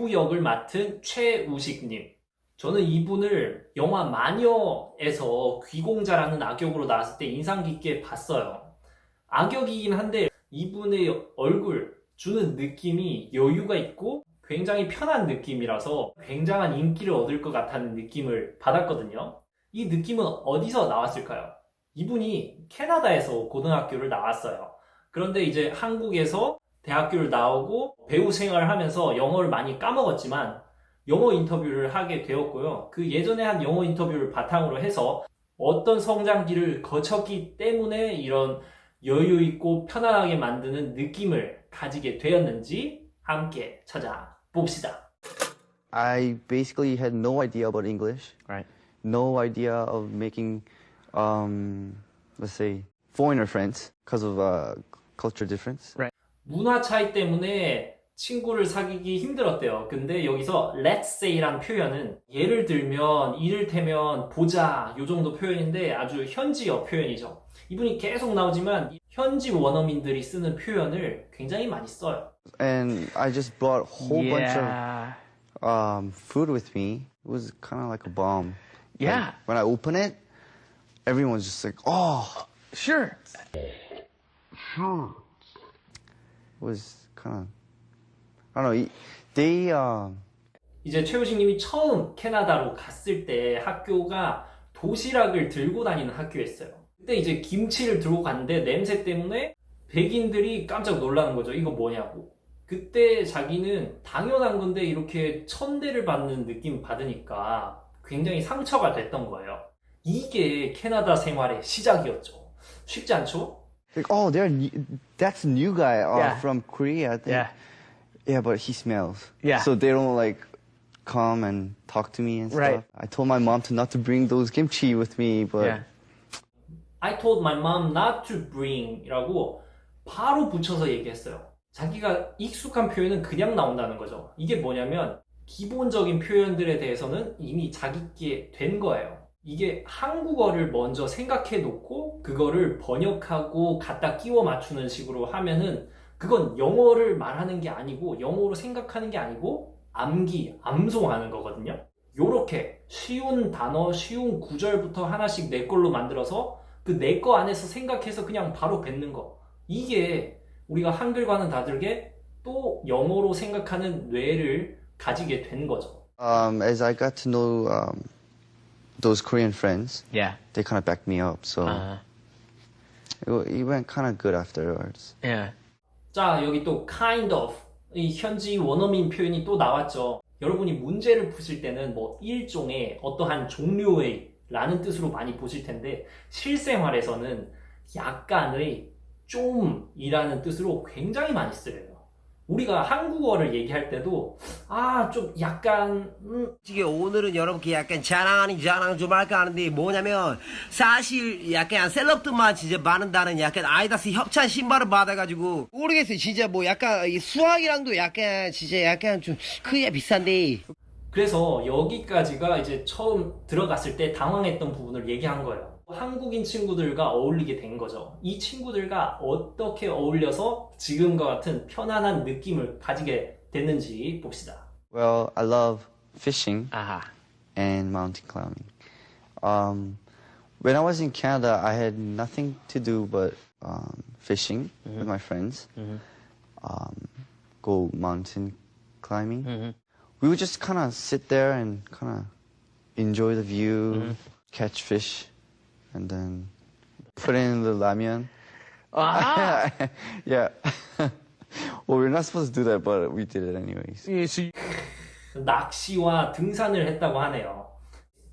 규 역을 맡은 최우식님. 저는 이분을 영화 마녀에서 귀공자라는 악역으로 나왔을 때 인상 깊게 봤어요. 악역이긴 한데 이분의 얼굴 주는 느낌이 여유가 있고 굉장히 편한 느낌이라서 굉장한 인기를 얻을 것 같다는 느낌을 받았거든요. 이 느낌은 어디서 나왔을까요? 이분이 캐나다에서 고등학교를 나왔어요. 그런데 이제 한국에서 대학교를 나오고 배우 생활을 하면서 영어를 많이 까먹었지만 영어 인터뷰를 하게 되었고요. 그 예전에 한 영어 인터뷰를 바탕으로 해서 어떤 성장기를 거쳤기 때문에 이런 여유 있고 편안하게 만드는 느낌을 가지게 되었는지 함께 찾아봅시다. I basically had no idea about English. Right. No idea of making, um, let's say, foreigner friends because of uh, culture difference. 문화 차이 때문에 친구를 사귀기 힘들었대요. 근데 여기서 let's say란 표현은 예를 들면 이를테면 보자 요 정도 표현인데 아주 현지어 표현이죠. 이분이 계속 나오지만 현지 원어민들이 쓰는 표현을 굉장히 많이 써요. And I just brought a whole bunch of um, food with me. It was kind of like a bomb. Like, Yeah. when I open it, everyone's just like, oh, Sure. it was kind of, I don't know. They, uh, 이제 최우식님이 처음 캐나다로 갔을 때 학교가 도시락을 들고 다니는 학교였어요. 그때 이제 김치를 들고 갔는데 냄새 때문에 백인들이 깜짝 놀라는 거죠. 이거 뭐냐고. 그때 자기는 당연한 건데 이렇게 천대를 받는 느낌 받으니까 굉장히 상처가 됐던 거예요. 이게 캐나다 생활의 시작이었죠. 쉽지 않죠? Like, oh, they're new, that's a new guy uh, Yeah. from Korea, I think. Yeah. Yeah, but he smells. Yeah. So they don't like come and talk to me and stuff. Right. I told my mom to not to bring those kimchi with me, but Yeah. I told my mom not to bring 이라고 바로 붙여서 얘기했어요. 자기가 익숙한 표현은 그냥 나온다는 거죠. 이게 뭐냐면 기본적인 표현들에 대해서는 이미 자기께 된 거예요. 이게 한국어를 먼저 생각해 놓고 그거를 번역하고 갖다 끼워 맞추는 식으로 하면은 그건 영어를 말하는 게 아니고 영어로 생각하는 게 아니고 암기, 암송하는 거거든요. 요렇게 쉬운 단어, 쉬운 구절부터 하나씩 내 걸로 만들어서 그 내 거 안에서 생각해서 그냥 바로 뱉는 거. 이게 우리가 한글과는 다르게 또 영어로 생각하는 뇌를 가지게 된 거죠. um, as I got to know um, those Korean friends, Yeah. they kind of backed me up. So Uh, it, it went kind of good afterwards. yeah. 자, 여기 또 kind of 이 현지 원어민 표현이 또 나왔죠. 여러분이 문제를 푸실 때는 뭐 일종의 어떠한 종류의 라는 뜻으로 많이 보실 텐데 실생활에서는 약간의 좀이라는 뜻으로 굉장히 많이 쓰여요. 우리가 한국어를 얘기할 때도 아 좀 약간 음, 솔직히 오늘은 여러분께 약간 자랑 자랑 좀 할까 하는데 뭐냐면 사실 약간 셀럽들만 진짜 많은다는 약간 아이다스 협찬 신발을 받아가지고 모르겠어요 진짜 뭐 약간 이 수학이랑도 약간 진짜 약간 좀 크기가 비싼데 그래서 여기까지가 이제 처음 들어갔을 때 당황했던 부분을 얘기한 거예요. 한국인 친구들과 어울리게 된 거죠. 이 친구들과 어떻게 어울려서 지금과 같은 편안한 느낌을 가지게 됐는지 봅시다. Well, I love fishing Uh-huh. and mountain climbing. Um, when I was in Canada, I had nothing to do but um, fishing with my friends, um, go mountain climbing. We would just kind of sit there and kind of enjoy the view, catch fish, and then put it in the ramyun. Ah. yeah. well, we're not supposed to do that, but we did it anyways. So you- 낚시와 등산을 했다고 하네요.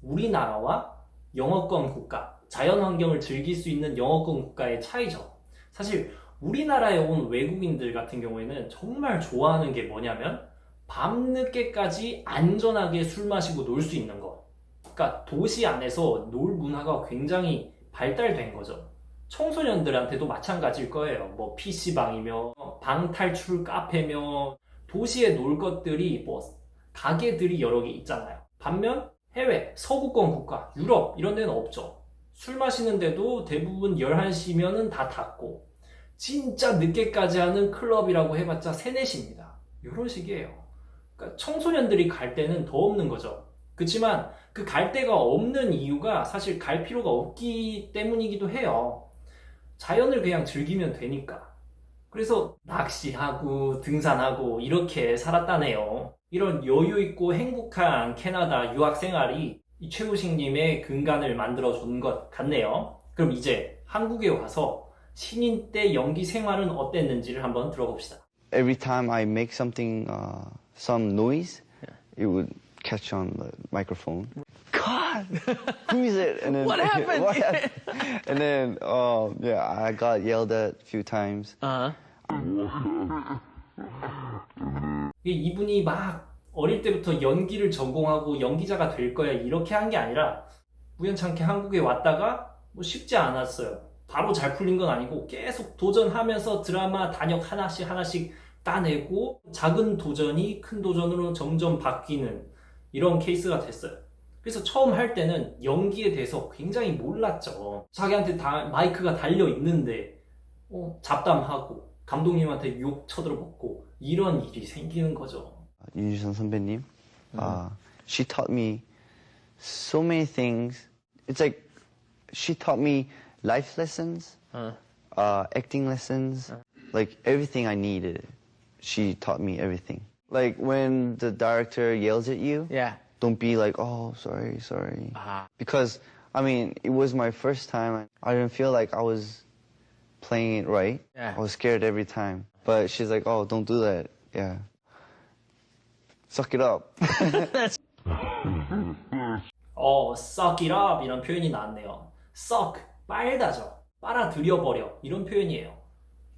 우리나라와 영어권 국가, 자연 환경을 즐길 수 있는 영어권 국가의 차이죠. 사실 우리나라에 온 외국인들 같은 경우에는 정말 좋아하는 게 뭐냐면 밤늦게까지 안전하게 술 마시고 놀 수 있는 것. 그러니까 도시 안에서 놀 문화가 굉장히 발달된 거죠. 청소년들한테도 마찬가지일 거예요. 뭐 PC방이며 방탈출 카페며 도시에 놀 것들이 뭐 가게들이 여러 개 있잖아요. 반면 해외, 서구권 국가, 유럽 이런 데는 없죠. 술 마시는데도 대부분 11시면은 다 닫고 진짜 늦게까지 하는 클럽이라고 해봤자 3, 4시입니다. 이런 식이에요. 그러니까 청소년들이 갈 데는 더 없는 거죠. 그렇지만 그 갈 데가 없는 이유가 사실 갈 필요가 없기 때문이기도 해요. 자연을 그냥 즐기면 되니까. 그래서 낚시하고 등산하고 이렇게 살았다네요. 이런 여유 있고 행복한 캐나다 유학 생활이 이 최우식님의 근간을 만들어 준 것 같네요. 그럼 이제 한국에 와서 신인 때 연기 생활은 어땠는지를 한번 들어봅시다. Every time I make something, uh, some noise, it would catch on the microphone. God, who is it? And then What happened? what happened? And then, um, yeah, I got yelled at a few times. Uh 이게 이분이 막 어릴 때부터 연기를 전공하고 연기자가 될 거야 이렇게 한 게 아니라 우연찮게 한국에 왔다가 뭐 쉽지 않았어요. 바로 잘 풀린 건 아니고 계속 도전하면서 드라마 단역 하나씩 하나씩 따내고 작은 도전이 큰 도전으로 점점 바뀌는 이런 케이스가 됐어요. 그래서 처음 할 때는 연기에 대해서 굉장히 몰랐죠. 자기한테 다 마이크가 달려 있는데 어, 잡담하고 감독님한테 욕 쳐들어먹고 이런 일이 생기는 거죠. 윤주선 선배님, uh, she taught me so many things. It's like she taught me life lessons, Uh. uh, acting lessons, like everything I needed. She taught me everything. Like when the director yells at you, Yeah. don't be like, oh, sorry, sorry. Ah. Because, I mean, it was my first time. I didn't feel like I was playing it right. Yeah. I was scared every time. But she's like, oh, don't do that. Yeah. Suck it up. 어, suck it up 이런 표현이 나왔네요. suck, 빨다죠. 빨아들여버려 이런 표현이에요.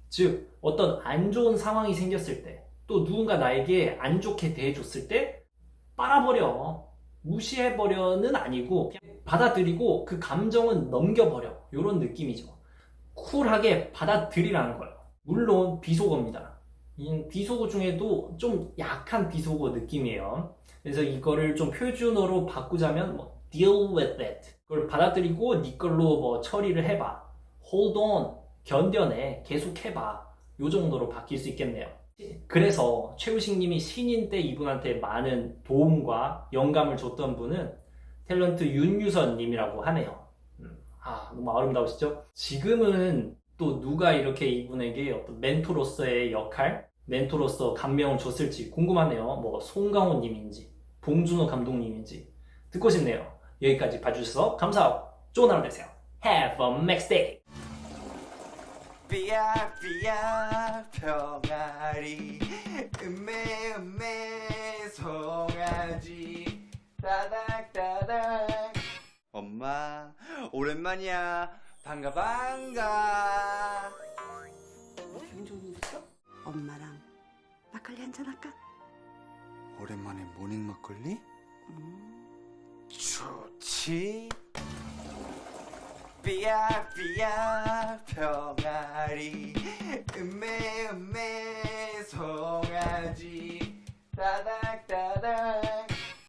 즉, 어떤 안 좋은 상황이 생겼을 때, 또 누군가 나에게 안 좋게 대해줬을 때, 빨아버려. 무시해버려는 아니고, 받아들이고 그 감정은 넘겨버려. 이런 느낌이죠. 쿨하게 받아들이라는 거예요. 물론 비속어입니다. 이 비속어 중에도 좀 약한 비속어 느낌이에요. 그래서 이거를 좀 표준어로 바꾸자면 뭐 deal with it 그걸 받아들이고 네 걸로 뭐 처리를 해봐 hold on 견뎌내 계속 해봐 요 정도로 바뀔 수 있겠네요 그래서 최우식 님이 신인 때 이분한테 많은 도움과 영감을 줬던 분은 탤런트 윤유선 님이라고 하네요 음, 아 너무 아름다우시죠? 지금은 또 누가 이렇게 이분에게 어떤 멘토로서의 역할 멘토로서 감명을 줬을지 궁금하네요. 뭐 송강호 님인지 봉준호 감독님인지 듣고 싶네요. 여기까지 봐주셔서 감사하고 좋은 하루 되세요. Have a next day. 삐약삐약 병아리 음메 음메 송아지 따닥 따닥 엄마 오랜만이야 반가 반가 기분 좋은 일 있어? 엄마랑 막걸리 한잔 할까? 오랜만에 모닝 막걸리? 음. 좋지 삐약삐약 병아리. 음메 음메 송아지. 따닥 따닥